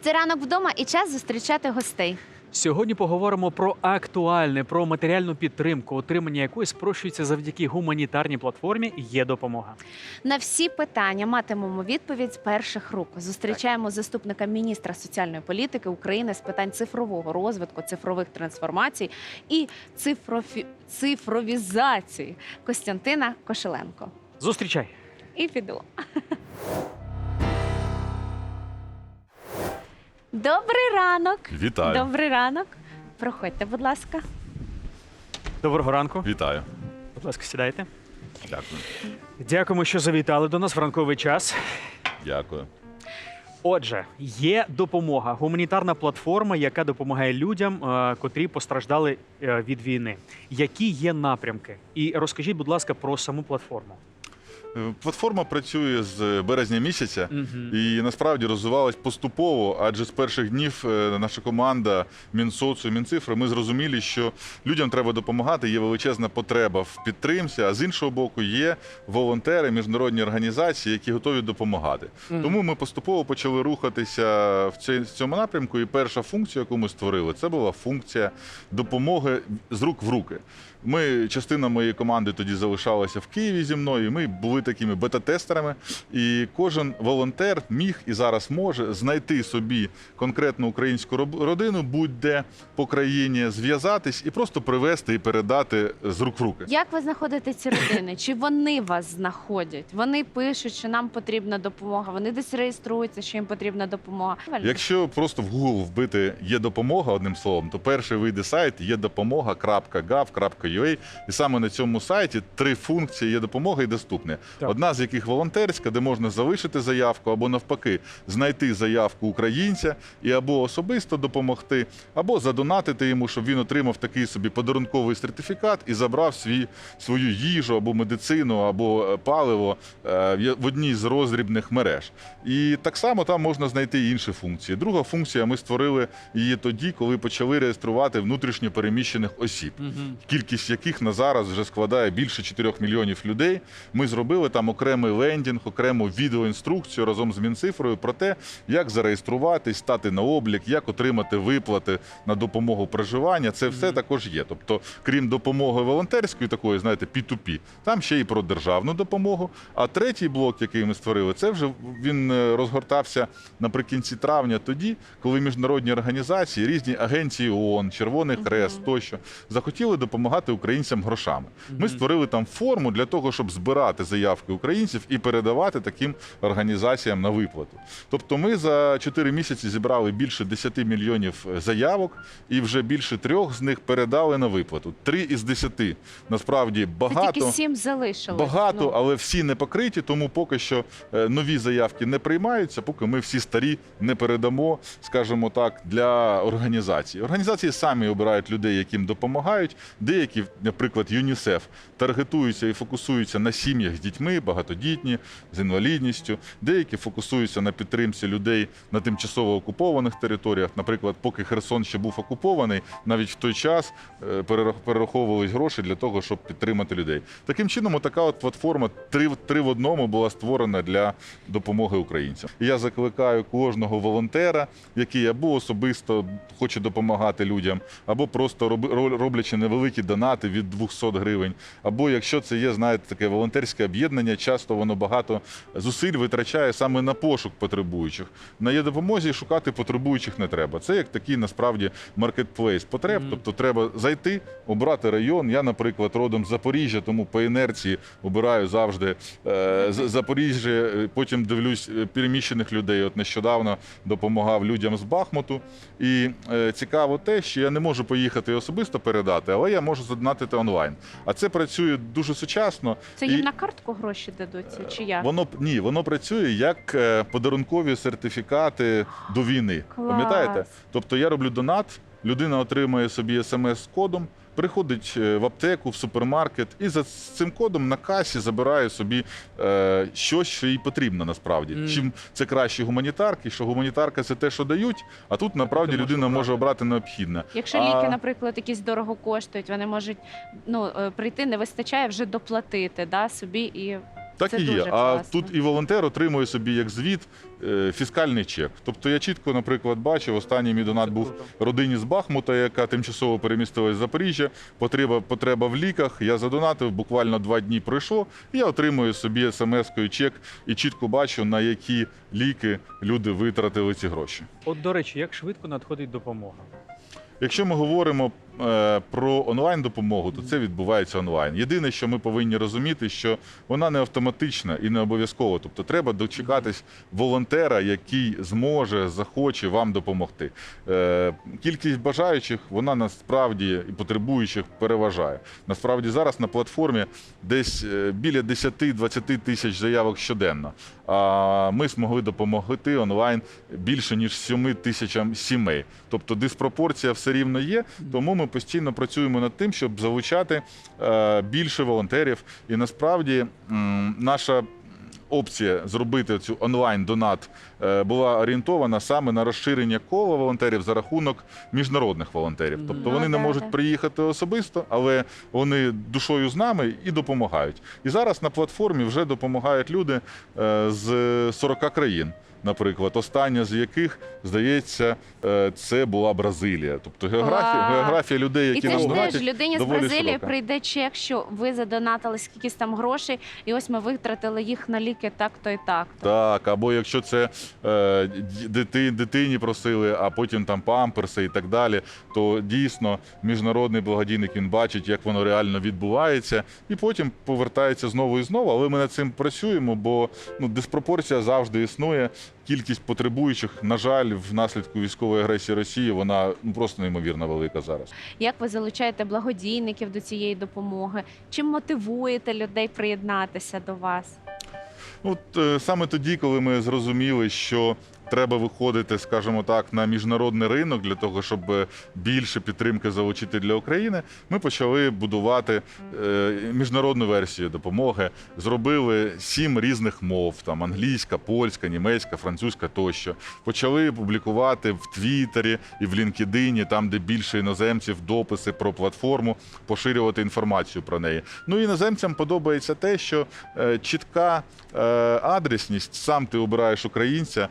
Це ранок вдома і час зустрічати гостей. Сьогодні поговоримо про актуальне, про матеріальну підтримку, отримання якої спрощується завдяки гуманітарній платформі Є допомога. На всі питання матимемо відповідь з перших рук. Зустрічаємо заступника міністра соціальної політики України з питань цифрового розвитку, цифрових трансформацій і цифрофі... цифровізації Костянтина Кошеленко. Зустрічай! І піду. Добрий ранок. Вітаю. Добрий ранок. Проходьте, будь ласка. Доброго ранку. Вітаю. Будь ласка, сідайте. Дякую. Дякуємо, що завітали до нас в ранковий час. Дякую. Отже, є допомога, гуманітарна платформа, яка допомагає людям, е, котрі постраждали е, від війни. Які є напрямки? І розкажіть, будь ласка, про саму платформу. Е, Платформа працює з березня місяця і насправді розвивалась поступово, адже з перших днів е, наша команда Мінсоцу, Мінцифри, ми зрозуміли, що людям треба допомагати. Є величезна потреба в підтримці. А з іншого боку, є волонтери, міжнародні організації, які готові допомагати. Тому ми поступово почали рухатися в в цьому напрямку. І перша функція, яку ми створили, це була функція допомоги з рук в руки. Ми, частина моєї команди тоді залишалася в Києві зі мною. і Ми були такими бета-тестерами, і кожен волонтер міг і зараз може знайти собі конкретну українську родину, будь-де по країні, зв'язатись і просто привезти і передати з рук в руки. Як ви знаходите ці родини? Чи вони вас знаходять? Вони пишуть, що нам потрібна допомога. Вони десь реєструються, що їм потрібна допомога. Якщо просто в Google вбити є допомога одним словом, то перший вийде сайт є допомога.gov.ua. І саме на цьому сайті три функції є допомога і доступні. Так. Одна з яких волонтерська, де можна залишити заявку, або навпаки, знайти заявку українця і або особисто допомогти, або задонатити йому, щоб він отримав такий собі подарунковий сертифікат і забрав свій свою їжу або медицину, або е, паливо е, в одній з роздрібних мереж. І так само там можна знайти інші функції. Друга функція ми створили її тоді, коли почали реєструвати внутрішньо переміщених осіб. Мгм. Кількість яких на зараз вже складає більше 4 мільйонів людей. Ми зробили там окремий лендінг, окрему відеоінструкцію разом з Мінцифрою про те, як зареєструватись, стати на облік, як отримати виплати на допомогу проживання. Це все також є. Тобто, крім допомоги волонтерської, такої, знаєте, P2P, там ще й про державну допомогу. А третій блок, який ми створили, це вже він е, розгортався наприкінці травня, тоді, коли міжнародні організації, різні агенції ООН, Червоний Хрест тощо захотіли допомагати українцям грошами. Ми створили там форму для того, щоб збирати заявки українців і передавати таким організаціям на виплату. Тобто, ми за 4 місяці зібрали більше 10 мільйонів е, заявок, і вже більше трьох з них передали на виплату. Три із 10. Насправді Це багато. тільки сім залишилось. Багато, Ну, але всі не покриті, тому поки що е, нові заявки не приймаються, поки ми всі старі не передамо, скажімо так, для організацій. Організації самі обирають людей, яким допомагають. Деякі, наприклад, ЮНІСЕФ, таргетуються і фокусуються на сім'ях з дітьми, багатодітні, з інвалідністю. Деякі фокусуються на підтримці людей на тимчасово окупованих територіях. Наприклад, поки Херсон ще був окупований, навіть в той час е, перераховувались гроші для того, щоб підтримати людей. Таким чином, така от платформа три, три в одному була створена для допомоги українцям. Я закликаю кожного волонтера, який або особисто хоче допомагати людям, або просто роблячи невеликі донати від 200 гривень, або якщо це є, знаєте, таке волонтерське об'єднання, часто воно багато зусиль витрачає саме на пошук потребуючих. На є допомозі шукати потребуючих не треба. Це як такий насправді маркетплейс потреб. Тобто треба зайти, обрати район. Я, наприклад, родом з Запоріжжя, тому по інерції обираю завжди е, Запоріжжя. Потім дивлюсь е, переміщених людей. От нещодавно допомагав людям з Бахмуту. І е, цікаво те, що я не можу поїхати і особисто передати, але я можу задонатити онлайн. А це працює дуже сучасно. Це їм І- на картку гроші дадуться, чи як? Воно ні, воно працює як е, подарункові сертифікати до війни. Клас. Пам'ятаєте? Тобто я роблю донат, людина отримує собі смс з кодом. Приходить е, в аптеку, в супермаркет, і за цим кодом на касі забирає собі е, щось, що їй потрібно насправді. Мгм. Чим це краще гуманітарки, що гуманітарка це те, що дають, а тут насправді людина може обрати. обрати необхідне. Якщо А- ліки, наприклад, якісь дорого коштують, вони можуть ну, е, прийти, не вистачає вже доплатити да, собі і Так Це і є. дуже А класно. тут і волонтер отримує собі як звіт е, фіскальний чек. Тобто я чітко, наприклад, бачив, останній мій донат Це був круто. родині з Бахмута, яка тимчасово перемістилась з Запоріжжя. Потреба, потреба в ліках. Я задонатив, буквально два дні пройшло. І я отримую собі смс-кою чек і чітко бачу, на які ліки люди витратили ці гроші. От, до речі, як швидко надходить допомога? Якщо ми говоримо про онлайн допомогу, то це відбувається онлайн. Єдине, що ми повинні розуміти, що вона не автоматична і не обов'язкова. Тобто треба дочекатись волонтера, який зможе, захоче вам допомогти. Е, кількість бажаючих вона насправді і потребуючих переважає. Насправді зараз на платформі десь е, біля 10-20 тисяч заявок щоденно. А ми змогли допомогти онлайн більше ніж 7 тисячам сімей. Тобто диспропорція все рівно є. Тому ми постійно працюємо над тим, щоб залучати е, більше волонтерів. І насправді наша опція зробити цю онлайн-донат е, була орієнтована саме на розширення кола волонтерів за рахунок міжнародних волонтерів. Тобто Ну, вони не можуть да. приїхати особисто, але вони душою з нами і допомагають. І зараз на платформі вже допомагають люди е, з 40 країн. Наприклад, остання з яких здається, е, це була Бразилія. Тобто географія, географія людей, які це нам донатять, людині з Бразилії широка. прийде чек, що ви задонатили скількись там грошей, і ось ми витратили їх на ліки так-то і так. Так, або якщо це е, дитині просили, а потім там памперси і так далі, то дійсно міжнародний благодійник він бачить, як воно реально відбувається, і потім повертається знову і знову. Але ми над цим працюємо, бо ну, диспропорція завжди існує. Кількість потребуючих, на жаль, внаслідку військової агресії Росії, вона ну просто неймовірно велика зараз. Як ви залучаєте благодійників до цієї допомоги? Чим мотивуєте людей приєднатися до вас? Ну, От е, саме тоді, коли ми зрозуміли, що треба виходити, скажімо так, на міжнародний ринок для того, щоб е, більше підтримки залучити для України, ми почали будувати е, міжнародну версію допомоги. Зробили сім різних мов: там англійська, польська, німецька, французька тощо. Почали публікувати в Твіттері і в LinkedIn, там, де більше іноземців, дописи про платформу, поширювати інформацію про неї. Ну іноземцям подобається те, що е, чітка адресність, сам ти обираєш українця,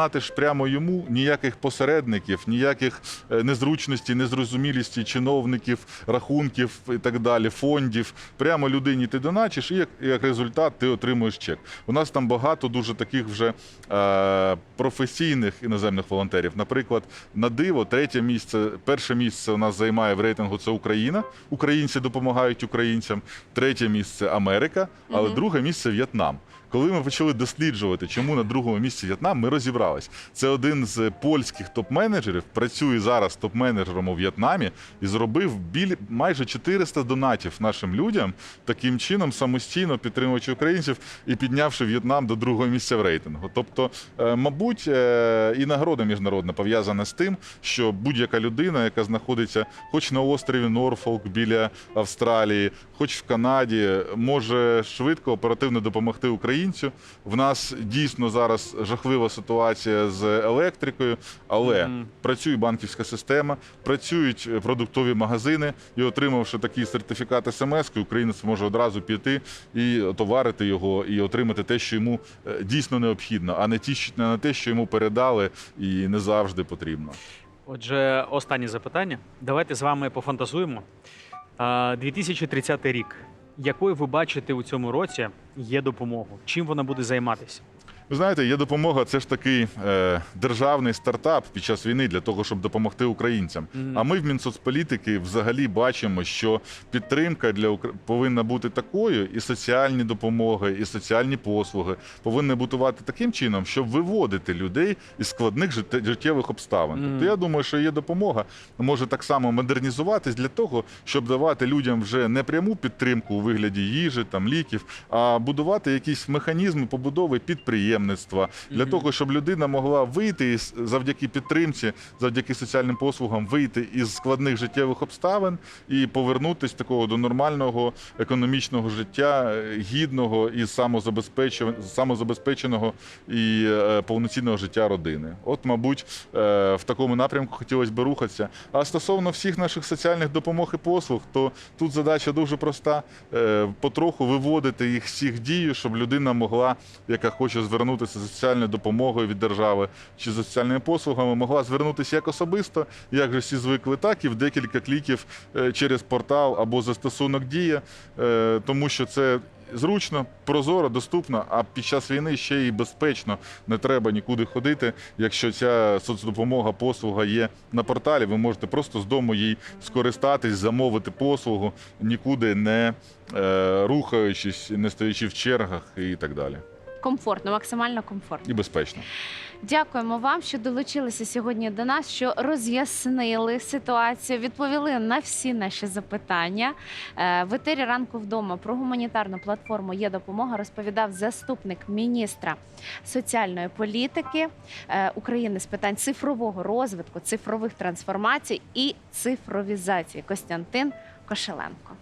донатиш прямо йому, ніяких посередників, ніяких е, незручностей, незрозумілісті чиновників, рахунків і так далі, фондів. Прямо людині ти доначиш, і як, як результат ти отримуєш чек. У нас там багато дуже таких вже е, професійних іноземних волонтерів. Наприклад, на диво, третє місце, перше місце у нас займає в рейтингу це Україна. Українці допомагають українцям. Третє місце Америка, але Мгм. друге місце В'єтнам. Коли ми почали досліджувати, чому на другому місці В'єтнам, ми розібрались. Це один з польських топ-менеджерів, працює зараз топ-менеджером у В'єтнамі і зробив біль... майже 400 донатів нашим людям, таким чином самостійно підтримуючи українців і піднявши В'єтнам до другого місця в рейтингу. Тобто, е, мабуть, е, і нагорода міжнародна пов'язана з тим, що будь-яка людина, яка знаходиться хоч на острові Норфолк біля Австралії, хоч в Канаді, може швидко оперативно допомогти українцю. В нас дійсно зараз жахлива ситуація з електрикою, але Мгм. працює банківська система, працюють продуктові магазини, і отримавши такий сертифікат СМС, українець може одразу піти і товарити його, і отримати те, що йому е, дійсно необхідно, а не ті, не те, що йому передали, і не завжди потрібно. Отже, останнє запитання. Давайте з вами пофантазуємо. 2030 рік. Якою ви бачите у цьому році є допомогу? Чим вона буде займатися? Ви знаєте, є допомога. Це ж такий е, державний стартап під час війни для того, щоб допомогти українцям. Мгм. А ми в Мінсоцполітики взагалі бачимо, що підтримка для Укра- повинна бути такою, і соціальні допомоги, і соціальні послуги повинні бутувати таким чином, щоб виводити людей із складних життєвих обставин. Мгм. Тобто я думаю, що є допомога може так само модернізуватись для того, щоб давати людям вже не пряму підтримку у вигляді їжі, там ліків, а будувати якісь механізми побудови підприємництва. Підприємництва, для того, щоб людина могла вийти із завдяки підтримці, завдяки соціальним послугам, вийти із складних життєвих обставин і повернутися такого до нормального економічного життя, е, гідного і самозабезпечен- самозабезпеченого і е, повноцінного життя родини. От, мабуть, е, в такому напрямку хотілося б рухатися. А стосовно всіх наших соціальних допомог і послуг, то тут задача дуже проста: потроху виводити їх всіх дію, щоб людина могла, яка хоче звернутися за соціальною допомогою від держави чи за соціальними послугами, могла звернутися як особисто, як же всі звикли, так і в декілька кліків е, через портал або застосунок Дія, е, тому що це. Зручно, прозоро, доступно, а під час війни ще й безпечно. Не треба нікуди ходити. Якщо ця соцдопомога, послуга є на порталі, ви можете просто з дому їй скористатись, замовити послугу, нікуди не е, рухаючись, не стоячи в чергах і так далі. Комфортно, максимально комфортно. І безпечно. Дякуємо вам, що долучилися сьогодні до нас, що роз'яснили ситуацію, відповіли на всі наші запитання. Е, В етері ранку вдома про гуманітарну платформу є допомога. Розповідав заступник міністра соціальної політики е, України з питань цифрового розвитку, цифрових трансформацій і цифровізації Костянтин Кошеленко.